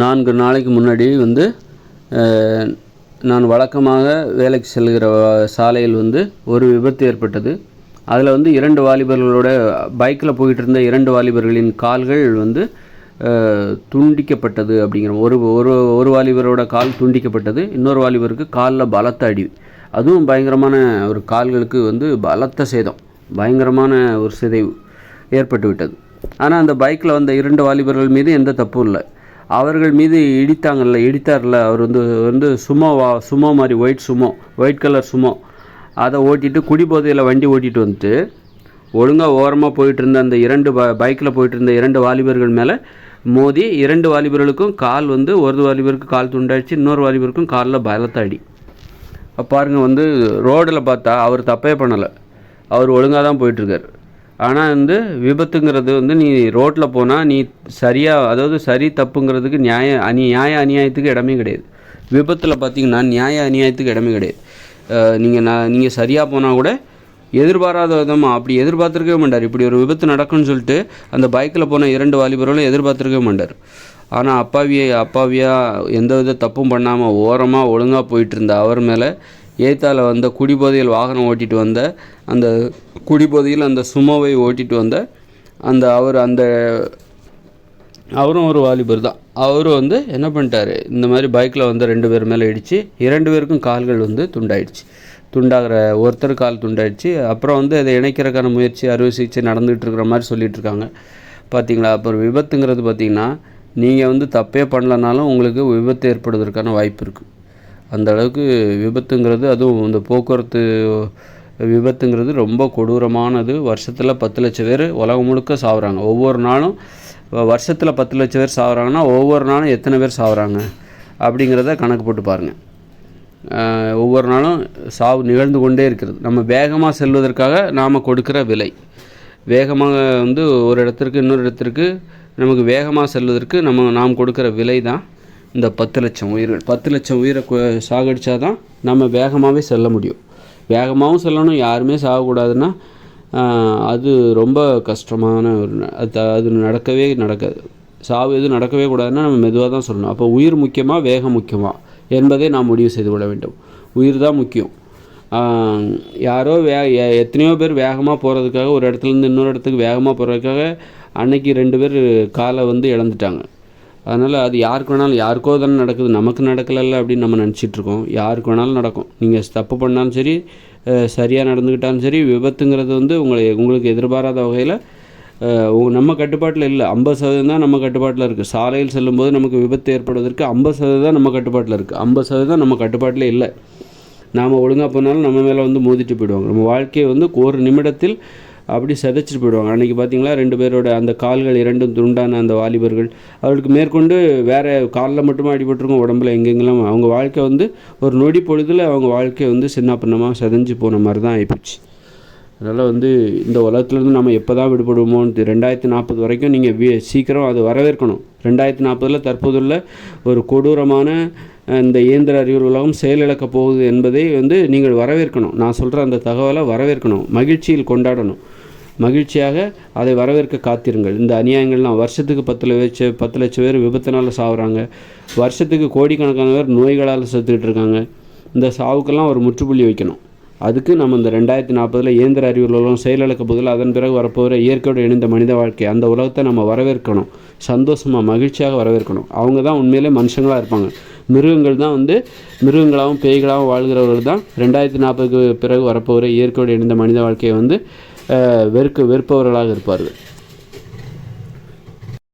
நான்கு நாளைக்கு முன்னாடி வந்து நான் வழக்கமாக வேலைக்கு செல்கிற சாலையில் வந்து ஒரு விபத்து ஏற்பட்டது. அதில் வந்து இரண்டு வாலிபர்களோட பைக்கில் போயிட்டு இருந்த இரண்டு வாலிபர்களின் கால்கள் வந்து துண்டிக்கப்பட்டது அப்படிங்கிற ஒரு ஒரு ஒரு வாலிபரோட கால் துண்டிக்கப்பட்டது. இன்னொரு வாலிபருக்கு காலில் பலத்த அடி. அதுவும் பயங்கரமான ஒரு கால்களுக்கு வந்து பலத்த சேதம். பயங்கரமான ஒரு சிதைவு ஏற்பட்டு விட்டது ஆனால் அந்த பைக்கில் வந்த இரண்டு வாலிபர்கள் மீது எந்த தப்பும் இல்லை. அவர்கள் மீது இடித்தாங்கல்ல இடித்தார்ல. அவர் வந்து வந்து சுமோ வா சுமோ மாதிரி white Sumo white colour Sumo. அதை ஓட்டிட்டு குடிபோதையில் வண்டி ஓட்டிட்டு வந்துட்டு ஒழுங்காக ஓரமாக போயிட்டு இருந்த அந்த இரண்டு ப பைக்கில் போயிட்டு இருந்த இரண்டு வாலிபர்கள் மேலே மோதி இரண்டு வாலிபர்களுக்கும் கால் வந்து ஒரு வாலிபருக்கு கால் துண்டாயிடுச்சு இன்னொரு வாலிபருக்கும் காலில் பலத்தாடி பாருங்கள் வந்து ரோடில் பார்த்தா அவர் தப்பே பண்ணலை. அவர் ஒழுங்காக தான் போயிட்டுருக்கார். ஆனால் வந்து விபத்துங்கிறது வந்து நீ ரோட்டில் போனால் நீ சரியாக அதாவது சரி தப்புங்கிறதுக்கு நியாய அநி நியாய அநியாயத்துக்கு இடமே கிடையாது. விபத்தில் பார்த்தீங்கன்னா நியாய அநியாயத்துக்கு இடமே கிடையாது. நீங்கள் நான் நீங்கள் சரியாக போனால் கூட எதிர்பாராத விதமாக அப்படி எதிர்பார்த்துருக்கவே மாட்டார். இப்படி ஒரு விபத்து நடக்கும்னு சொல்லிட்டு அந்த பைக்கில் போன இரண்டு வாலிபர்களும் எதிர்பார்த்துருக்கவே மாட்டார். ஆனால் அப்பாவியை அப்பாவியாக எந்த வித தப்பும் பண்ணாமல் ஓரமாக ஒழுங்காக போயிட்டு இருந்த அவர் மேலே ஏத்தால வந்த குடிபோதையில் வாகனம் ஓட்டிட்டு வந்த அந்த குடிபோதையில் அந்த சுமோவை ஓட்டிட்டு வந்த அந்த அவர் அந்த அவரும் ஒரு வாலிபர் தான். அவரும் வந்து என்ன பண்ணிட்டாரு? இந்த மாதிரி பைக்கில் வந்து ரெண்டு பேர் மேலே இடித்து இரண்டு பேருக்கும் கால்கள் வந்து துண்டாயிடுச்சு. துண்டாகிற ஒருத்தர் கால் துண்டாயிடுச்சு. அப்புறம் வந்து அதை இணைக்கிறதுக்கான முயற்சி அறுவை சிகிச்சை நடந்துகிட்டு இருக்கிற மாதிரி சொல்லிகிட்டு இருக்காங்க. பார்த்தீங்களா அப்புறம் விபத்துங்கிறது பார்த்தீங்கன்னா நீங்கள் வந்து தப்பே பண்ணலனாலும் உங்களுக்கு விபத்து ஏற்படுவதற்கான வாய்ப்பு இருக்குது அந்த அளவுக்கு விபத்துங்கிறது அதுவும் இந்த போக்குவரத்து விபத்துங்கிறது ரொம்ப கொடூரமானது. வருஷத்தில் பத்து லட்சம் பேர் உலகம் முழுக்க சாகுறாங்க ஒவ்வொரு நாளும் வருஷத்தில் பத்து லட்சம் பேர் சாகுறாங்கன்னா ஒவ்வொரு நாளும் எத்தனை பேர் சாகுறாங்க அப்படிங்கிறத கணக்கு போட்டு பாருங்கள் ஒவ்வொரு நாளும் சாவு நிகழ்ந்து கொண்டே இருக்கிறது. நம்ம வேகமாக செல்வதற்காக நாம் கொடுக்கிற விலை. வேகமாக வந்து ஒரு இடத்திற்கு இன்னொரு இடத்திற்கு நமக்கு வேகமாக செல்வதற்கு நம்ம நாம் கொடுக்குற விலை தான் இந்த பத்து லட்சம் உயிர்கள் பத்து லட்சம் உயிரை சாகடிச்சா தான் நம்ம வேகமாகவே செல்ல முடியும். வேகமாகவும் செல்லணும் யாருமே சாகக்கூடாதுன்னா அது ரொம்ப கஷ்டமான ஒரு அது அது நடக்கவே நடக்காது. சாவு எதுவும் நடக்கவே கூடாதுன்னா நம்ம மெதுவாக தான் சொல்லணும். அப்போ உயிர் முக்கியமாக வேகம் முக்கியமாக என்பதை நாம் முடிவு செய்து கொள்ள வேண்டும். உயிர் தான் முக்கியம். யாரோ வே எ- எத்தனையோ பேர் வேகமாக போகிறதுக்காக ஒரு இடத்துலேருந்து இன்னொரு இடத்துக்கு வேகமாக போகிறதுக்காக அன்னைக்கு ரெண்டு பேர் காலை வந்து இழந்துட்டாங்க. அதனால் அது யாருக்கு வேணாலும் யாருக்கோ தானே நடக்குது நமக்கு நடக்கலைல்ல அப்படின்னு நம்ம நினச்சிட்ருக்கோம் யாருக்கு வேணாலும் நடக்கும். நீங்கள் தப்பு பண்ணாலும் சரி சரியாக நடந்துக்கிட்டாலும் சரி விபத்துங்கிறது வந்து உங்களை உங்களுக்கு எதிர்பாராத வகையில் நம்ம கட்டுப்பாட்டில் இல்லை. ஐம்பது சதவீதம் தான் நம்ம கட்டுப்பாட்டில் இருக்குது சாலையில் செல்லும்போது நமக்கு விபத்து ஏற்படுவதற்கு ஐம்பது சதவீதம் நம்ம கட்டுப்பாட்டில் இருக்குது ஐம்பது சதவீதம் நம்ம கட்டுப்பாட்டில் இல்லை. நாம் ஒழுங்காக போனாலும் நம்ம மேலே வந்து மோதிட்டு போயிடுவாங்க. நம்ம வாழ்க்கையை வந்து ஒரு நிமிடத்தில் அப்படி சிதைச்சிட்டு போயிடுவாங்க. அன்றைக்கி பார்த்தீங்களா ரெண்டு பேரோட அந்த கால்கள் இரண்டும் துண்டான அந்த வாலிபர்கள். அவர்களுக்கு மேற்கொண்டு வேறு காலில் மட்டுமா அடிபட்டிருக்கும் உடம்புல எங்கெங்கெல்லாம். அவங்க வாழ்க்கை வந்து ஒரு நொடி பொழுதில் அவங்க வாழ்க்கை வந்து சின்ன பின்னமாக சிதைஞ்சு போன மாதிரி தான் ஆயிப்போச்சு. அதனால் வந்து இந்த உலகத்துலேருந்து நம்ம எப்போ தான் விடுபடுவோமோன்னு ரெண்டாயிரத்தி நாற்பது வரைக்கும் நீங்கள் வி சீக்கிரம் அது வரவேற்கணும். ரெண்டாயிரத்தி நாற்பதில் தற்போதுள்ள ஒரு கொடூரமான இந்த இயந்திர அறிவியல் உலகம் செயலிழக்கப் போகுது என்பதை வந்து நீங்கள் வரவேற்கணும். நான் சொல்கிற அந்த தகவலை வரவேற்கணும். மகிழ்ச்சியில் கொண்டாடணும். மகிழ்ச்சியாக அதை வரவேற்க காத்திருங்கள். இந்த அநியாயங்கள்லாம் வருஷத்துக்கு பத்து லட்சம் பத்து லட்சம் பேர் விபத்தினால் சாகுறாங்க வருஷத்துக்கு கோடிக்கணக்கான பேர் நோய்களால் செத்துக்கிட்டு இருக்காங்க இந்த சாவுக்கெல்லாம் ஒரு முற்றுப்புள்ளி வைக்கணும். அதுக்கு நம்ம இந்த ரெண்டாயிரத்தி நாற்பதில் இயந்திர அறிவியல் செயலிழக்க போதில் அதன் பிறகு வரப்போகிற இயற்கையோடு இணைந்த மனித வாழ்க்கை அந்த உலகத்தை நம்ம வரவேற்கணும். சந்தோஷமாக மகிழ்ச்சியாக வரவேற்கணும். அவங்க தான் உண்மையிலே மனுஷங்களாக இருப்பாங்க. மிருகங்கள் தான் வந்து மிருகங்களாகவும் பேய்களாகவும் வாழ்கிறவர்கள் தான் ரெண்டாயிரத்தி நாற்பதுக்கு பிறகு வரப்போகிற இயற்கையோடு இணைந்த மனித வாழ்க்கையை வந்து வெறுக்க வெறுப்பவர்களாக இருப்பார்கள்.